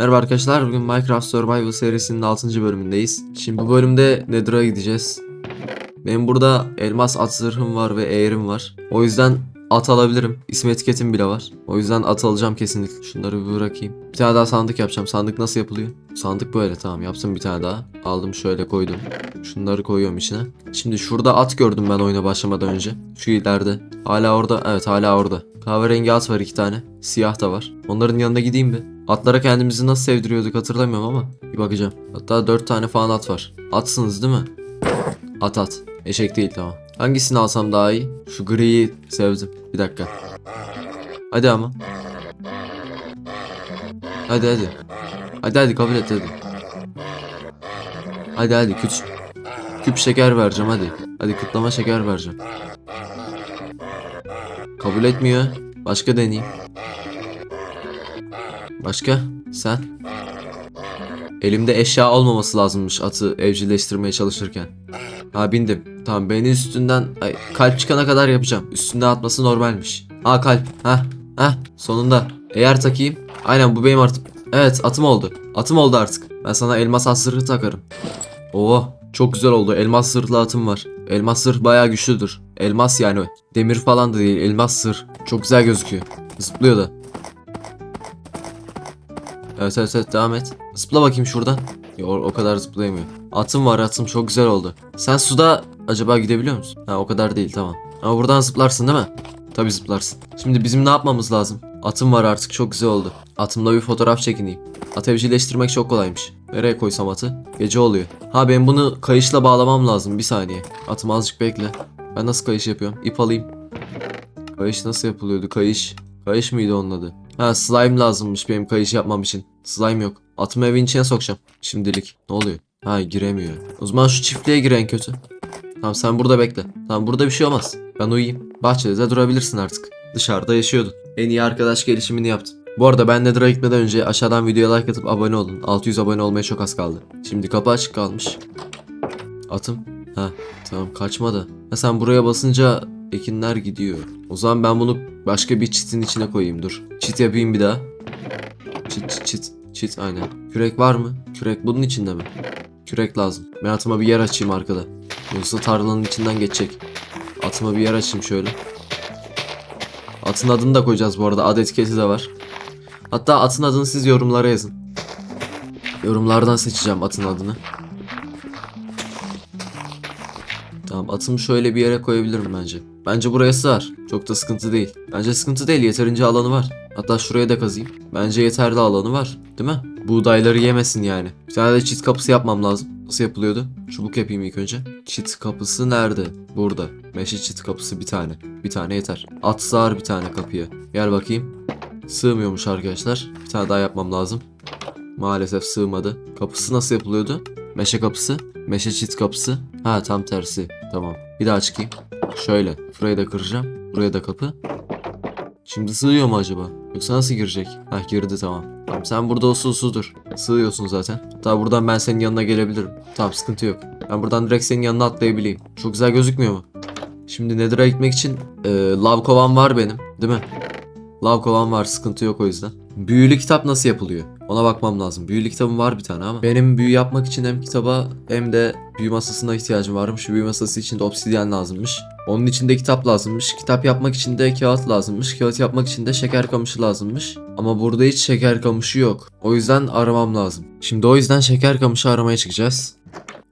Merhaba arkadaşlar, bugün Minecraft Survival serisinin 6. bölümündeyiz. Şimdi bu bölümde Nether'a gideceğiz. Benim burada elmas at zırhım var ve eğerim var. O yüzden at alabilirim. İsim etiketim bile var. O yüzden at alacağım kesinlikle. Şunları bir bırakayım. Bir tane daha sandık yapacağım. Sandık nasıl yapılıyor? Sandık böyle tamam yaptım bir tane daha. Aldım şöyle koydum. Şunları koyuyorum içine. Şimdi şurada at gördüm ben oyuna başlamadan önce. Şu ileride. Hala orada. Evet hala orada. Kahverengi at var iki tane. Siyah da var. Onların yanına gideyim mi? Atlara kendimizi nasıl sevdiriyorduk hatırlamıyorum ama bir bakacağım. Hatta dört tane falan at var. Atsınız değil mi? At at. Eşek değil tamam. Hangisini alsam daha iyi? Şu griyi sevdim. Bir dakika. Hadi ama. Hadi hadi. Hadi hadi kabul et hadi. Hadi hadi küp, küp şeker vereceğim hadi. Hadi kutlama şeker vereceğim. Kabul etmiyor. Başka deneyeyim. Başka? Sen? Elimde eşya olmaması lazımmış atı evcilleştirmeye çalışırken. Ha bindim. Tamam beni üstünden ay, kalp çıkana kadar yapacağım. Üstünde atması normalmiş. Ha kalp. Ha. Ha sonunda. Eğer takayım. Aynen bu benim artık. Evet atım oldu. Atım oldu artık. Ben sana elmas at zırhı takarım. Oo çok güzel oldu. Elmas zırhlı atım var. Elmas zırh bayağı güçlüdür. Elmas yani. Demir falan da değil. Elmas zırh. Çok güzel gözüküyor. Zıplıyor da. Evet evet evet devam et. Zıpla bakayım şuradan. Ya, o, o kadar zıplayamıyor. Atım var atım çok güzel oldu. Sen suda acaba gidebiliyor musun? Ha o kadar değil tamam. Ama buradan zıplarsın değil mi? Tabii zıplarsın. Şimdi bizim ne yapmamız lazım? Atım var artık çok güzel oldu. Atımla bir fotoğraf çekineyim. At evcilleştirmek çok kolaymış. Nereye koysam atı? Gece oluyor. Ha ben bunu kayışla bağlamam lazım bir saniye. Atım azıcık bekle. Ben nasıl kayış yapıyorum? İp alayım. Kayış nasıl yapılıyordu? Kayış. Kayış mıydı onun adı? Ha slime lazımmış benim kayış yapmam için. Slime yok. Atımı evin içine sokacağım. Şimdilik. Ne oluyor? Ha giremiyor. O zaman şu çiftliğe gir en kötü. Tamam sen burada bekle. Tamam burada bir şey olmaz. Ben uyuyayım. Bahçede de durabilirsin artık. Dışarıda yaşıyordun. En iyi arkadaş gelişimini yaptın. Bu arada ben Nether'a gitmeden önce aşağıdan videoya like atıp abone olun. 600 abone olmaya çok az kaldı. Şimdi kapı açık kalmış. Atım. Ha tamam kaçma da. Ha sen buraya basınca ekinler gidiyor. O zaman ben bunu başka bir çitin içine koyayım dur. Çit yapayım bir daha. Çit çit çit. Çit aynen. Kürek var mı? Kürek bunun içinde mi? Kürek lazım. Ben atıma bir yer açayım arkada. Yoksa tarlanın içinden geçecek. Atıma bir yer açayım şöyle. Atın adını da koyacağız bu arada. Ad etiketi de var. Hatta atın adını siz yorumlara yazın. Yorumlardan seçeceğim atın adını. Tamam atımı şöyle bir yere koyabilirim bence. Bence buraya sığar. Çok da sıkıntı değil. Bence sıkıntı değil yeterince alanı var. Hatta şuraya da kazayım. Bence yeterli alanı var. Değil mi? Buğdayları yemesin yani. Bir tane de çit kapısı yapmam lazım. Nasıl yapılıyordu? Çubuk yapayım ilk önce. Çit kapısı nerede? Burada. Meşe çit kapısı bir tane. Bir tane yeter. At sığar bir tane kapıya. Gel bakayım. Sığmıyormuş arkadaşlar. Bir tane daha yapmam lazım. Maalesef sığmadı. Kapısı nasıl yapılıyordu? Meşe kapısı. Meşe çit kapısı. Ha tam tersi. Tamam. Bir daha çıkayım. Şöyle. Burayı da kıracağım. Buraya da kapı. Şimdi sığıyor mu acaba? Yoksa nasıl girecek? Hah girdi tamam. Tamam sen burada usul usuldur. Sığıyorsun zaten. Hatta buradan ben senin yanına gelebilirim. Tamam sıkıntı yok. Ben buradan direkt senin yanına atlayabileyim. Çok güzel gözükmüyor mu? Şimdi Nether'a gitmek için e, lav kovan var benim. Değil mi? Lav kovan var sıkıntı yok o yüzden. Büyülü kitap nasıl yapılıyor? Ona bakmam lazım. Büyülü kitabım var bir tane ama. Benim büyü yapmak için hem kitaba hem de büyü masasına ihtiyacım varmış. Büyü masası için de obsidyen lazımmış. Onun için de kitap lazımmış. Kitap yapmak için de kağıt lazımmış. Kağıt yapmak için de şeker kamışı lazımmış. Ama burada hiç şeker kamışı yok. O yüzden aramam lazım. Şimdi o yüzden şeker kamışı aramaya çıkacağız.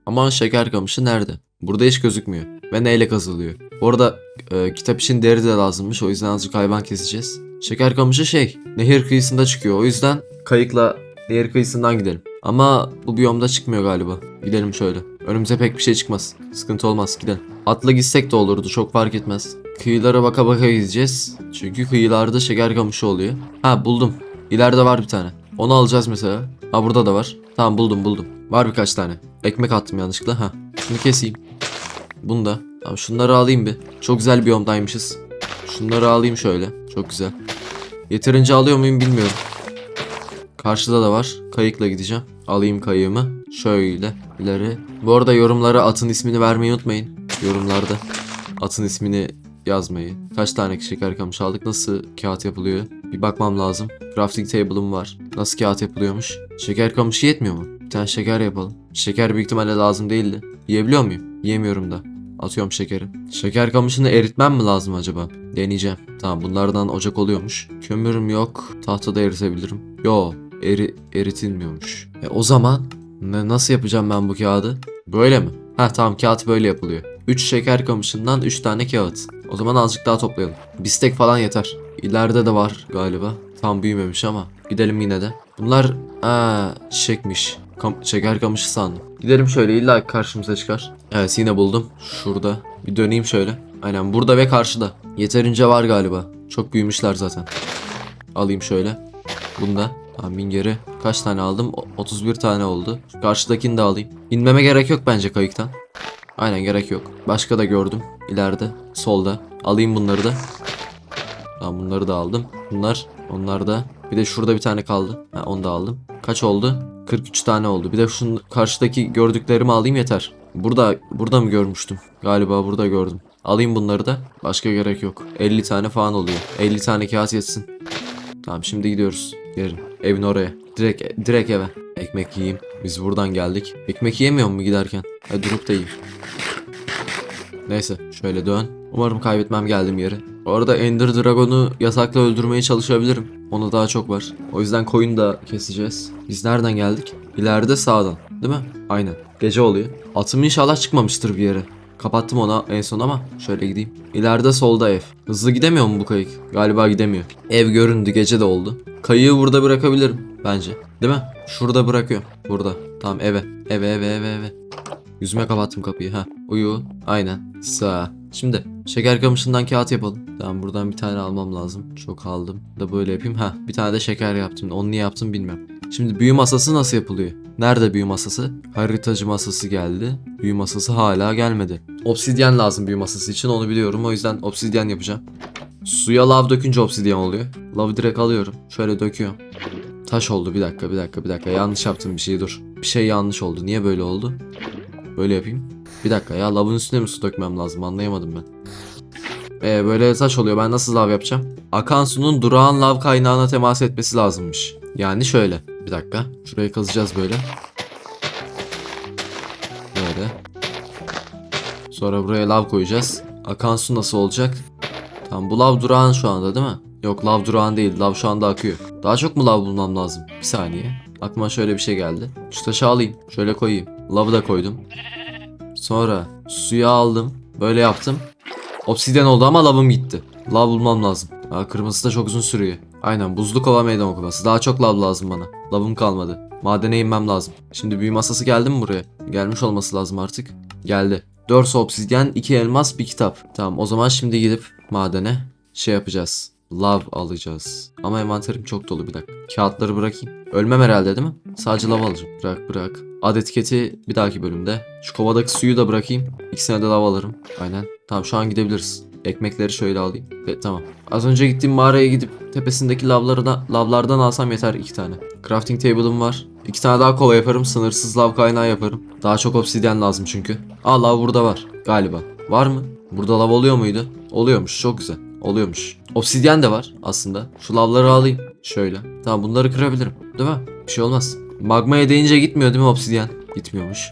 Ama şeker kamışı nerede? Burada hiç gözükmüyor. Ve neyle kazılıyor? Bu arada e, kitap için deri de lazımmış. O yüzden azıcık hayvan keseceğiz. Şeker kamışı şey, nehir kıyısında çıkıyor. O yüzden kayıkla nehir kıyısından gidelim. Ama bu biyomda çıkmıyor galiba. Gidelim şöyle. Önümüze pek bir şey çıkmaz. Sıkıntı olmaz gidelim. Atla gitsek de olurdu çok fark etmez. Kıyılara baka baka gideceğiz. Çünkü kıyılarda şeker kamışı oluyor. Ha buldum. İleride var bir tane. Onu alacağız mesela. Ha burada da var. Tamam buldum buldum. Var birkaç tane. Ekmek attım yanlışlıkla. Ha. Şunu keseyim. Bunu da. Tamam şunları alayım bir. Çok güzel biyomdaymışız. Şunları alayım şöyle. Çok güzel. Yeterince alıyor muyum bilmiyorum. Karşıda da var. Kayıkla gideceğim. Alayım kayığımı. Şöyle ileri. Bu arada yorumlara atın ismini vermeyi unutmayın. Yorumlarda atın ismini yazmayı. Kaç tane şeker kamış aldık? Nasıl kağıt yapılıyor? Bir bakmam lazım. Crafting table'ım var. Nasıl kağıt yapılıyormuş? Şeker kamışı yetmiyor mu? Bir tane şeker yapalım. Şeker büyük ihtimalle lazım değildi. Yiyebiliyor muyum? Yiyemiyorum da. Atıyorum şekeri. Şeker kamışını eritmem mi lazım acaba? Deneyeceğim. Tamam bunlardan ocak oluyormuş. Kömürüm yok. Tahtada eritebilirim. Yo eri, eritilmiyormuş. E, o zaman ne, nasıl yapacağım ben bu kağıdı? Böyle mi? Ha tamam kağıt böyle yapılıyor. 3 şeker kamışından 3 tane kağıt. O zaman azıcık daha toplayalım. Bistek falan yeter. İleride de var galiba. Tam büyümemiş ama. Gidelim yine de. Bunlar aa çiçekmiş. Kam şeker kamışı sandım. Gidelim şöyle illa karşımıza çıkar. Evet yine buldum. Şurada. Bir döneyim şöyle. Aynen burada ve karşıda. Yeterince var galiba. Çok büyümüşler zaten. Alayım şöyle. Bunda. Tamam bin geri. Kaç tane aldım? O- 31 tane oldu. Şu Karşıdakini de alayım. İnmeme gerek yok bence kayıktan. Aynen gerek yok. Başka da gördüm. İleride. Solda. Alayım bunları da. Tamam bunları da aldım. Bunlar. Onlar da. Bir de şurada bir tane kaldı. Ha, onu da aldım. Kaç oldu? 43 tane oldu. Bir de şunun karşıdaki gördüklerimi alayım yeter. Burada burada mı görmüştüm? Galiba burada gördüm. Alayım bunları da. Başka gerek yok. 50 tane falan oluyor. 50 tane kağıt yetsin. Tamam şimdi gidiyoruz. Yarın. Evin oraya. Direkt direkt eve. Ekmek yiyeyim. Biz buradan geldik. Ekmek yiyemiyor mu giderken? Hadi durup da yiyeyim. Neyse şöyle dön. Umarım kaybetmem geldim yeri. Bu arada Ender Dragon'u yasakla öldürmeye çalışabilirim. Ona daha çok var. O yüzden koyun da keseceğiz. Biz nereden geldik? İleride sağdan. Değil mi? Aynen. Gece oluyor. Atım inşallah çıkmamıştır bir yere. Kapattım ona en son ama şöyle gideyim. İleride solda ev. Hızlı gidemiyor mu bu kayık? Galiba gidemiyor. Ev göründü gece de oldu. Kayığı burada bırakabilirim bence. Değil mi? Şurada bırakıyorum. Burada. Tamam eve. Eve eve eve eve. Yüzüme kapattım kapıyı. Ha. Uyu. Aynen. Sağ. Şimdi şeker kamışından kağıt yapalım. Tamam buradan bir tane almam lazım. Çok aldım. Da böyle yapayım. Ha. Bir tane de şeker yaptım. Onu niye yaptım bilmiyorum. Şimdi büyü masası nasıl yapılıyor? Nerede büyü masası? Haritacı masası geldi. Büyü masası hala gelmedi. Obsidyen lazım büyü masası için onu biliyorum. O yüzden obsidyen yapacağım. Suya lav dökünce obsidyen oluyor. Lavı direkt alıyorum. Şöyle döküyorum. Taş oldu bir dakika bir dakika bir dakika. Yanlış yaptım bir şey dur. Bir şey yanlış oldu. Niye böyle oldu? Böyle yapayım. Bir dakika ya lavın üstüne mi su dökmem lazım anlayamadım ben. Ee, böyle taş oluyor ben nasıl lav yapacağım? Akan sunun durağan lav kaynağına temas etmesi lazımmış. Yani şöyle. Bir dakika. Şurayı kazacağız böyle. Böyle. Sonra buraya lav koyacağız. Akan su nasıl olacak? Tamam bu lav durağan şu anda değil mi? Yok lav durağan değil. Lav şu anda akıyor. Daha çok mu lav bulmam lazım? Bir saniye. Aklıma şöyle bir şey geldi. Şu taşı alayım. Şöyle koyayım. Lavı da koydum. Sonra suya aldım. Böyle yaptım. Obsidyen oldu ama lavım gitti. Lav bulmam lazım. Aa, kırmızı da çok uzun sürüyor. Aynen buzlu kova meydan okuması. Daha çok lav lazım bana. Lavım kalmadı. Madene inmem lazım. Şimdi büyü masası geldi mi buraya? Gelmiş olması lazım artık. Geldi. 4 obsidyen, 2 elmas, bir kitap. Tamam o zaman şimdi gidip madene şey yapacağız. Lav alacağız. Ama envanterim çok dolu bir dakika. Kağıtları bırakayım. Ölmem herhalde değil mi? Sadece lav alacağım. Bırak bırak. Ad etiketi bir dahaki bölümde. Şu kovadaki suyu da bırakayım. İkisine de lav alırım. Aynen. Tamam şu an gidebiliriz. Ekmekleri şöyle alayım. Ve tamam. Az önce gittiğim mağaraya gidip tepesindeki lavları da, lavlardan alsam yeter iki tane. Crafting table'ım var. İki tane daha kova yaparım. Sınırsız lav kaynağı yaparım. Daha çok obsidyen lazım çünkü. Aa lav burada var. Galiba. Var mı? Burada lav oluyor muydu? Oluyormuş. Çok güzel. Oluyormuş. Obsidyen de var aslında. Şu lavları alayım. Şöyle. Tamam bunları kırabilirim. Değil mi? Bir şey olmaz. Magmaya değince gitmiyor değil mi obsidyen? Gitmiyormuş.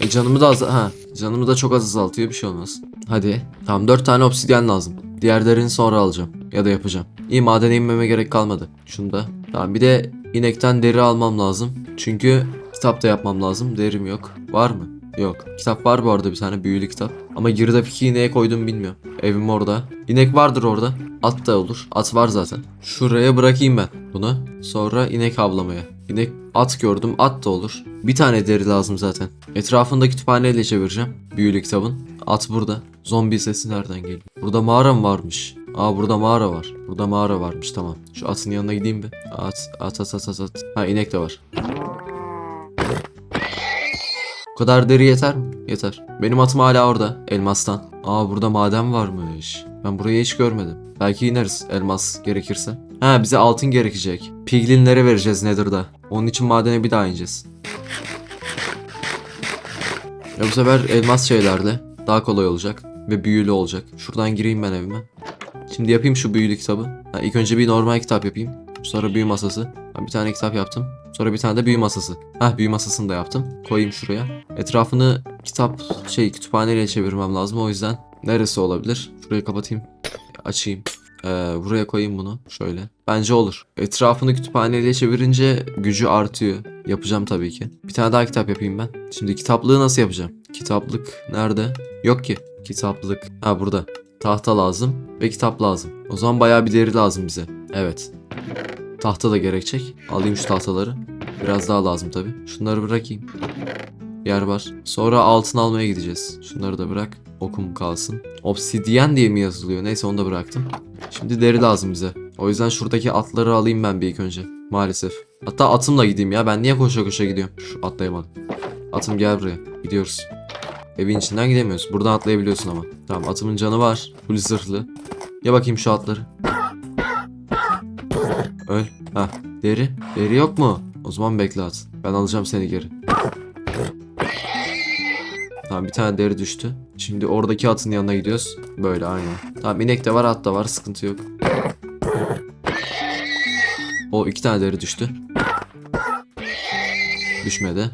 E canımı da az... Ha. Canımı da çok az azaltıyor. Bir şey olmaz. Hadi. Tamam 4 tane obsidyen lazım. Diğerlerini sonra alacağım. Ya da yapacağım. İyi madene inmeme gerek kalmadı. Şunu da. Tamam bir de inekten deri almam lazım. Çünkü kitap da yapmam lazım. Derim yok. Var mı? Yok. Kitap var bu arada bir tane büyülü kitap. Ama girdap 2 ineğe koydum bilmiyorum. Evim orada. İnek vardır orada. At da olur. At var zaten. Şuraya bırakayım ben bunu. Sonra inek avlamaya. İnek at gördüm. At da olur. Bir tane deri lazım zaten. Etrafında kütüphaneyle çevireceğim. Büyülü kitabın. At burada. Zombi sesi nereden geliyor? Burada mağara mı varmış? Aa burada mağara var. Burada mağara varmış tamam. Şu atın yanına gideyim bir. At at at at at. at. Ha inek de var. Bu kadar deri yeter mi? Yeter. Benim atım hala orada. Elmastan. Aa burada maden varmış. Ben burayı hiç görmedim. Belki ineriz elmas gerekirse. Ha bize altın gerekecek. Piglinlere vereceğiz Nether'da. Onun için madene bir daha ineceğiz. Ya bu sefer elmas şeylerde daha kolay olacak. Ve büyülü olacak. Şuradan gireyim ben evime. Şimdi yapayım şu büyülü kitabı. Ha, ilk önce bir normal kitap yapayım. Sonra büyü masası. Ha, bir tane kitap yaptım. Sonra bir tane de büyü masası. Ha büyü masasını da yaptım. Koyayım şuraya. Etrafını kitap şey kütüphaneyle çevirmem lazım. O yüzden neresi olabilir? Şurayı kapatayım. Açayım. Ee, buraya koyayım bunu. Şöyle. Bence olur. Etrafını kütüphaneyle çevirince gücü artıyor. Yapacağım tabii ki. Bir tane daha kitap yapayım ben. Şimdi kitaplığı nasıl yapacağım? Kitaplık nerede? Yok ki. Kitaplık. Ha burada. Tahta lazım ve kitap lazım. O zaman bayağı bir deri lazım bize. Evet. Tahta da gerekecek. Alayım şu tahtaları. Biraz daha lazım tabii. Şunları bırakayım. Yer var. Sonra altın almaya gideceğiz. Şunları da bırak. Okum kalsın. Obsidyen diye mi yazılıyor? Neyse onu da bıraktım. Şimdi deri lazım bize. O yüzden şuradaki atları alayım ben bir ilk önce. Maalesef. Hatta atımla gideyim ya. Ben niye koşa koşa gidiyorum? Şu atlayamadım. Atım gel buraya. Gidiyoruz. Evin içinden gidemiyoruz. Buradan atlayabiliyorsun ama. Tamam atımın canı var. Full zırhlı. Ya bakayım şu atları. Öl. Ha. Deri. Deri yok mu? O zaman bekle at. Ben alacağım seni geri. Tamam bir tane deri düştü. Şimdi oradaki atın yanına gidiyoruz. Böyle aynen. Tamam inek de var at da var sıkıntı yok. O iki tane deri düştü. Düşmedi.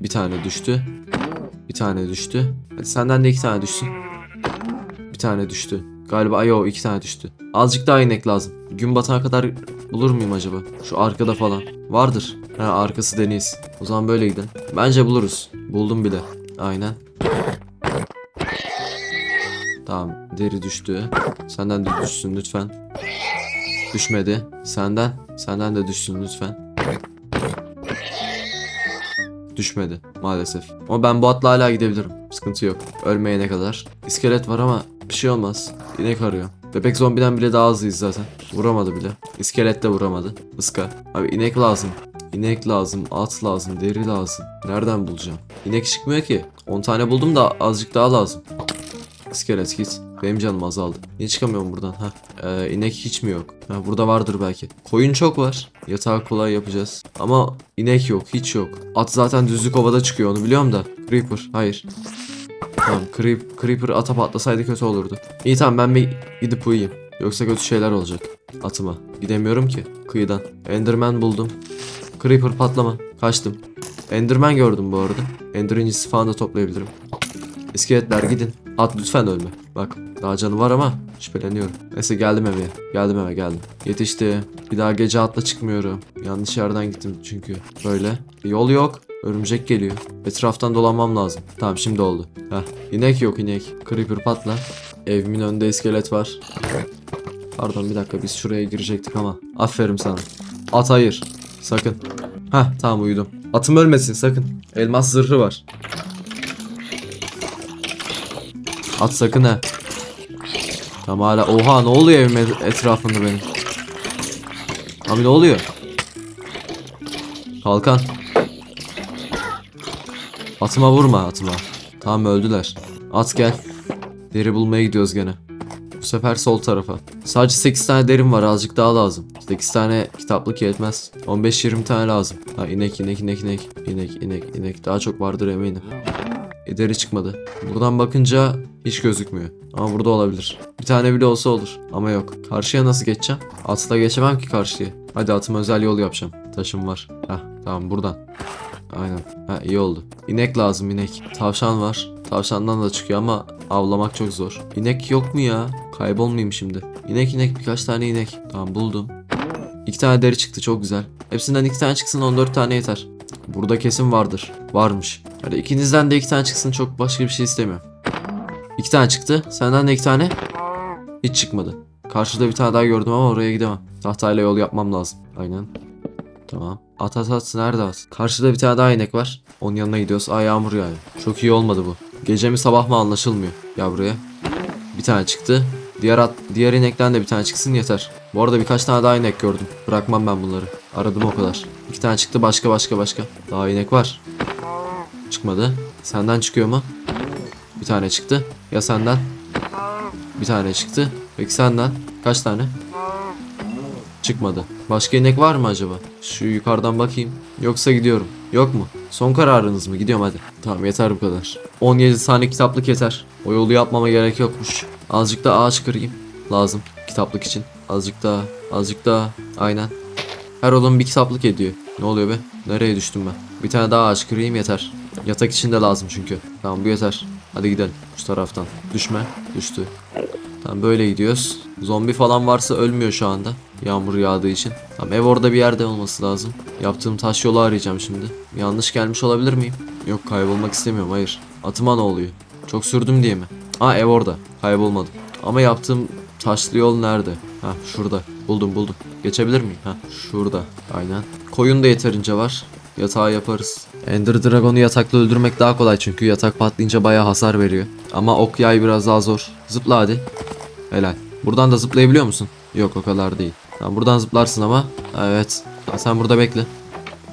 Bir tane düştü. Bir tane düştü. Hadi senden de iki tane düşsün. Bir tane düştü. Galiba yo iki tane düştü. Azıcık daha inek lazım. Gün batana kadar bulur muyum acaba? Şu arkada falan. Vardır. Ha arkası deniz. O zaman böyle gidelim. Bence buluruz. Buldum bile. Aynen. Tamam deri düştü. Senden de düşsün lütfen. Düşmedi. Senden. Senden de düşsün lütfen. Düşmedi maalesef. Ama ben bu atla hala gidebilirim. Sıkıntı yok. Ölmeyene kadar. İskelet var ama bir şey olmaz. İnek arıyor. Bebek zombiden bile daha hızlıyız zaten. Vuramadı bile. İskelet de vuramadı. Iska. Abi inek lazım. İnek lazım, at lazım, deri lazım. Nereden bulacağım? İnek çıkmıyor ki. 10 tane buldum da azıcık daha lazım. İskelet git. Benim canım azaldı. Niye çıkamıyorum buradan? Ha. Ee, inek hiç mi yok? Ha, burada vardır belki. Koyun çok var. Yatağı kolay yapacağız. Ama inek yok. Hiç yok. At zaten düzlük ovada çıkıyor onu biliyorum da. Creeper. Hayır. Tamam creep, Creeper ata patlasaydı kötü olurdu. İyi tamam ben bir gidip uyuyayım. Yoksa kötü şeyler olacak. Atıma. Gidemiyorum ki. Kıyıdan. Enderman buldum. Creeper patlama. Kaçtım. Enderman gördüm bu arada. Ender incisi falan da toplayabilirim. İskeletler gidin. At lütfen ölme. Bak daha canı var ama şüpheleniyorum. Neyse geldim eve. Geldim eve geldim. Yetişti. Bir daha gece atla çıkmıyorum. Yanlış yerden gittim çünkü. Böyle. Yol yok. Örümcek geliyor. Etraftan dolanmam lazım. Tamam şimdi oldu. Heh. İnek yok inek. Creeper patla. Evimin önünde iskelet var. Pardon bir dakika biz şuraya girecektik ama. Aferin sana. At hayır. Sakın. Heh tamam uyudum. Atım ölmesin sakın. Elmas zırhı var. At sakın ha. Tamam hala. Oha ne oluyor evim et- etrafında benim? Abi ne oluyor? Kalkan. Atıma vurma atıma. Tamam öldüler. At gel. Deri bulmaya gidiyoruz gene. Bu sefer sol tarafa. Sadece 8 tane derim var azıcık daha lazım. 8 tane kitaplık yetmez. 15-20 tane lazım. Ha inek inek inek inek. İnek inek inek. Daha çok vardır eminim. E, deri çıkmadı. Buradan bakınca hiç gözükmüyor. Ama burada olabilir. Bir tane bile olsa olur. Ama yok. Karşıya nasıl geçeceğim? Atla geçemem ki karşıya. Hadi atıma özel yol yapacağım. Taşım var. Heh tamam buradan. Aynen. Ha iyi oldu. İnek lazım inek. Tavşan var. Tavşandan da çıkıyor ama avlamak çok zor. İnek yok mu ya? Kaybolmayayım şimdi. İnek inek birkaç tane inek. Tamam buldum. İki tane deri çıktı çok güzel. Hepsinden iki tane çıksın 14 tane yeter. Burada kesin vardır. Varmış. Hadi ikinizden de iki tane çıksın çok başka bir şey istemiyorum. İki tane çıktı. Senden de iki tane. Hiç çıkmadı. Karşıda bir tane daha gördüm ama oraya gidemem. Tahtayla yol yapmam lazım. Aynen. Tamam. At at at. Nerede at? Karşıda bir tane daha inek var. Onun yanına gidiyoruz. Ay yağmur yani. Çok iyi olmadı bu. Gece mi sabah mı anlaşılmıyor. Ya buraya. Bir tane çıktı. Diğer at, diğer inekten de bir tane çıksın yeter. Bu arada birkaç tane daha inek gördüm. Bırakmam ben bunları. Aradım o kadar. İki tane çıktı başka başka başka. Daha inek var. Çıkmadı. Senden çıkıyor mu? Bir tane çıktı. Ya senden? Bir tane çıktı. Peki senden? Kaç tane? Çıkmadı. Başka inek var mı acaba? Şu yukarıdan bakayım. Yoksa gidiyorum. Yok mu? Son kararınız mı? Gidiyorum hadi. Tamam yeter bu kadar. 17 tane kitaplık yeter. O yolu yapmama gerek yokmuş. Azıcık da ağaç kırayım. lazım kitaplık için. Azıcık daha, azıcık daha. Aynen. Her odun bir kitaplık ediyor. Ne oluyor be? Nereye düştüm ben? Bir tane daha ağaç kırayım yeter. Yatak için de lazım çünkü. Tamam bu yeter. Hadi gidelim şu taraftan. Düşme. Düştü. Tamam böyle gidiyoruz. Zombi falan varsa ölmüyor şu anda. Yağmur yağdığı için. Tamam ev orada bir yerde olması lazım. Yaptığım taş yolu arayacağım şimdi. Yanlış gelmiş olabilir miyim? Yok kaybolmak istemiyorum hayır. Atıma ne oluyor? Çok sürdüm diye mi? Aa ev orada. Kaybolmadım. Ama yaptığım taşlı yol nerede? Ha şurada. Buldum buldum. Geçebilir miyim? Ha şurada. Aynen. Koyun da yeterince var. Yatağı yaparız. Ender Dragon'u yatakla öldürmek daha kolay çünkü yatak patlayınca bayağı hasar veriyor. Ama ok yay biraz daha zor. Zıpla hadi. Helal. Buradan da zıplayabiliyor musun? Yok o kadar değil. Tamam buradan zıplarsın ama. Evet. Ha, sen burada bekle.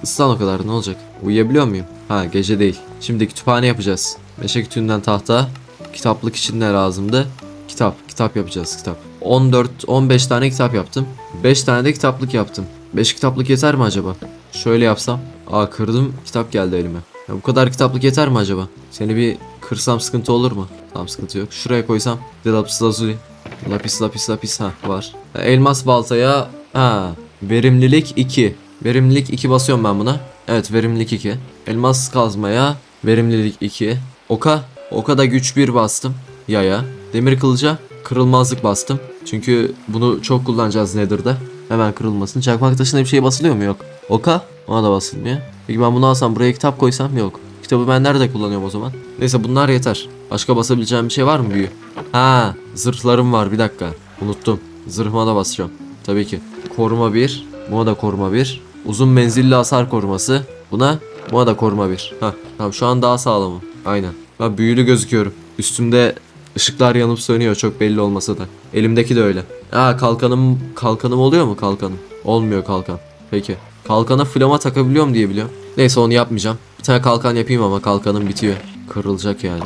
Islan o kadar ne olacak? Uyuyabiliyor muyum? Ha gece değil. Şimdi kütüphane yapacağız. Meşe kütüğünden tahta. Kitaplık için ne lazımdı? Kitap. Kitap yapacağız kitap. 14-15 tane kitap yaptım. 5 tane de kitaplık yaptım. 5 kitaplık yeter mi acaba? Şöyle yapsam. Aa kırdım kitap geldi elime. Ya bu kadar kitaplık yeter mi acaba? Seni bir kırsam sıkıntı olur mu? Tamam sıkıntı yok. Şuraya koysam. De lapis lazuli. Lapis lapis lapis ha var. Elmas baltaya ha verimlilik 2. Verimlilik 2 basıyorum ben buna. Evet verimlilik 2. Elmas kazmaya verimlilik 2. Oka oka da güç 1 bastım. Yaya. Demir kılıca kırılmazlık bastım. Çünkü bunu çok kullanacağız Nether'da. Hemen kırılmasın. Çakmak taşına bir şey basılıyor mu? Yok. Oka ona da basılmıyor. Peki ben bunu alsam buraya kitap koysam yok. Kitabı ben nerede kullanıyorum o zaman? Neyse bunlar yeter. Başka basabileceğim bir şey var mı büyü? Ha, zırhlarım var bir dakika. Unuttum. Zırhıma da basacağım. Tabii ki. Koruma 1. Buna da koruma 1. Uzun menzilli hasar koruması. Buna buna da koruma 1. Ha, tamam şu an daha sağlamım. Aynen. Ben büyülü gözüküyorum. Üstümde ışıklar yanıp sönüyor çok belli olmasa da. Elimdeki de öyle. Ha kalkanım kalkanım oluyor mu kalkanım? Olmuyor kalkan. Peki. Kalkana flama takabiliyorum diye biliyorum. Neyse onu yapmayacağım. Bir tane kalkan yapayım ama kalkanım bitiyor. Kırılacak yani.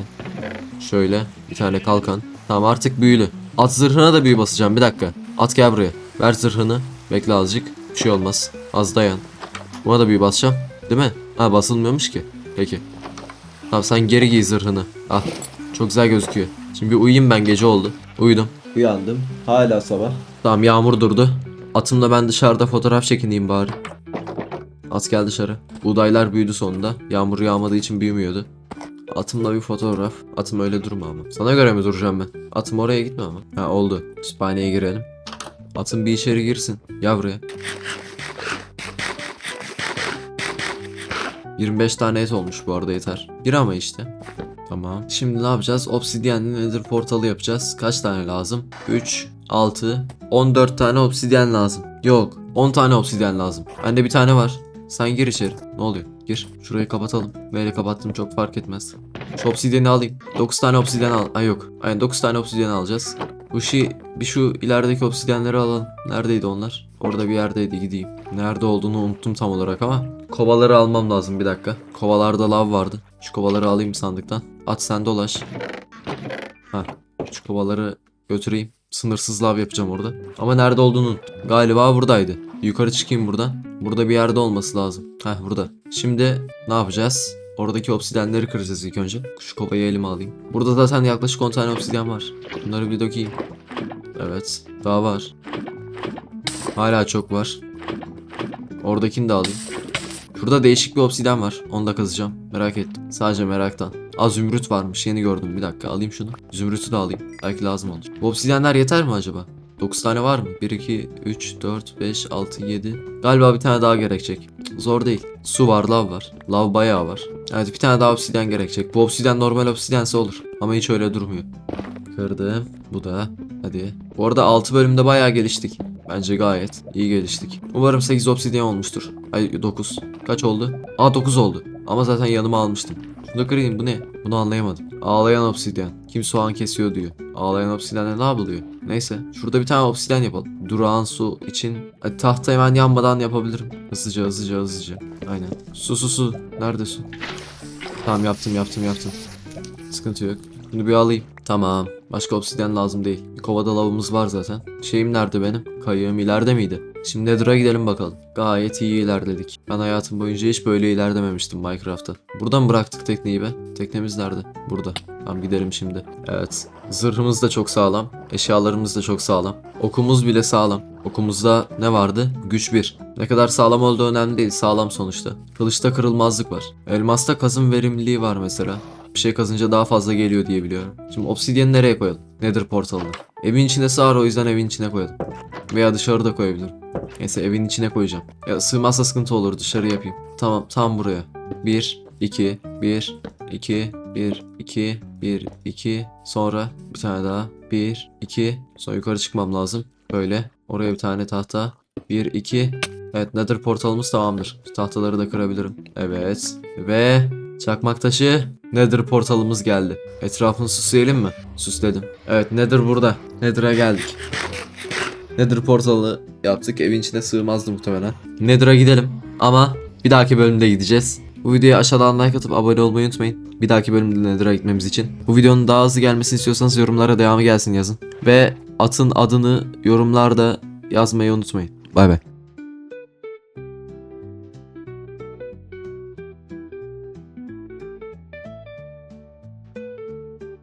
Şöyle bir tane kalkan. Tamam artık büyülü. At zırhına da büyü basacağım bir dakika. At gel buraya. Ver zırhını. Bekle azıcık. Bir şey olmaz. Az dayan. Buna da büyü basacağım. Değil mi? Ha basılmıyormuş ki. Peki. Tamam sen geri giy zırhını. Al. Çok güzel gözüküyor. Şimdi bir uyuyayım ben gece oldu. Uyudum. Uyandım. Hala sabah. Tamam yağmur durdu. Atımla ben dışarıda fotoğraf çekineyim bari. At gel dışarı. Buğdaylar büyüdü sonunda. Yağmur yağmadığı için büyümüyordu. Atımla bir fotoğraf. Atım öyle durma ama. Sana göre mi duracağım ben? Atım oraya gitme ama. Ha oldu. Kütüphaneye girelim. Atım bir içeri girsin. Buraya. 25 tane et olmuş bu arada yeter. Bir ama işte. Tamam. Şimdi ne yapacağız? Obsidian'li Nether portalı yapacağız. Kaç tane lazım? 3, 6, 14 tane obsidyen lazım. Yok. 10 tane obsidyen lazım. Bende bir tane var. Sen gir içeri. Ne oluyor? Gir. Şurayı kapatalım. Böyle kapattım çok fark etmez. Şu obsidyeni alayım. 9 tane obsidyen al. Ay yok. Aynen 9 tane obsidyen alacağız. Bu şey bir şu ilerideki obsidyenleri alalım. Neredeydi onlar? Orada bir yerdeydi gideyim. Nerede olduğunu unuttum tam olarak ama. Kovaları almam lazım bir dakika. Kovalarda lav vardı. Şu kovaları alayım sandıktan. At sen dolaş. Ha, şu kovaları götüreyim. Sınırsız lav yapacağım orada. Ama nerede olduğunu unuttum. Galiba buradaydı. Yukarı çıkayım buradan. Burada bir yerde olması lazım. Heh burada. Şimdi ne yapacağız? Oradaki obsidyenleri kıracağız ilk önce. Şu kovayı elime alayım. Burada zaten yaklaşık 10 tane obsidyen var. Bunları bir dökeyim. Evet. Daha var. Hala çok var. Oradakini de alayım. Şurada değişik bir obsidyen var. Onu da kazacağım. Merak ettim. Sadece meraktan. Az zümrüt varmış. Yeni gördüm. Bir dakika alayım şunu. Zümrütü de alayım. Belki lazım olur. Bu obsidyenler yeter mi acaba? 9 tane var mı? 1, 2, 3, 4, 5, 6, 7. Galiba bir tane daha gerekecek. Zor değil. Su var, lav var. Lav bayağı var. Evet bir tane daha obsidyen gerekecek. Bu obsidyen normal obsidyense olur. Ama hiç öyle durmuyor. Kırdım. Bu da. Hadi. Bu arada 6 bölümde bayağı geliştik. Bence gayet iyi geliştik. Umarım 8 obsidyen olmuştur. Ay 9. Kaç oldu? Aa 9 oldu. Ama zaten yanıma almıştım. Şunu kırayım bu ne? Bunu anlayamadım. Ağlayan obsidyen. Kim soğan kesiyor diyor. Ağlayan obsidyenle ne yapılıyor? Neyse. Şurada bir tane obsidyen yapalım. Durağan su için. Hadi tahta hemen yanmadan yapabilirim. Hızlıca hızlıca hızlıca. Aynen. Su su su. Nerede su? Tamam yaptım yaptım yaptım. Sıkıntı yok. Bunu bir alayım. Tamam. Başka obsidyen lazım değil. Bir kovada lavımız var zaten. Şeyim nerede benim? Kayığım ileride miydi? Şimdi Nether'a gidelim bakalım. Gayet iyi ilerledik. Ben hayatım boyunca hiç böyle ilerlememiştim Minecraft'ta. Buradan bıraktık tekneyi be. Teknemiz nerede? Burada. Tamam gidelim şimdi. Evet. Zırhımız da çok sağlam. Eşyalarımız da çok sağlam. Okumuz bile sağlam. Okumuzda ne vardı? Güç 1. Ne kadar sağlam olduğu önemli değil. Sağlam sonuçta. Kılıçta kırılmazlık var. Elmasta kazım verimliliği var mesela. Bir şey kazınca daha fazla geliyor diye biliyorum. Şimdi obsidiyeni nereye koyalım? Nether portalına. Evin içinde sığar o yüzden evin içine koyalım. Veya dışarıda koyabilirim. Neyse evin içine koyacağım. Ya sığmazsa sıkıntı olur dışarı yapayım. Tamam tam buraya. 1, 2, 1, 2, 1, 2, 1, 2. Sonra bir tane daha. 1, 2. Sonra yukarı çıkmam lazım. Böyle. Oraya bir tane tahta. 1, 2. Evet nether portalımız tamamdır. Tahtaları da kırabilirim. Evet. Ve çakmak taşı nether portalımız geldi. Etrafını süsleyelim mi? Süsledim. Evet nether burada. Nether'a geldik. Nether portalı yaptık. Evin içine sığmazdı muhtemelen. Nether'a gidelim. Ama bir dahaki bölümde gideceğiz. Bu videoya aşağıdan like atıp abone olmayı unutmayın. Bir dahaki bölümde Nether'a gitmemiz için. Bu videonun daha hızlı gelmesini istiyorsanız yorumlara devamı gelsin yazın. Ve atın adını yorumlarda yazmayı unutmayın. Bay bay.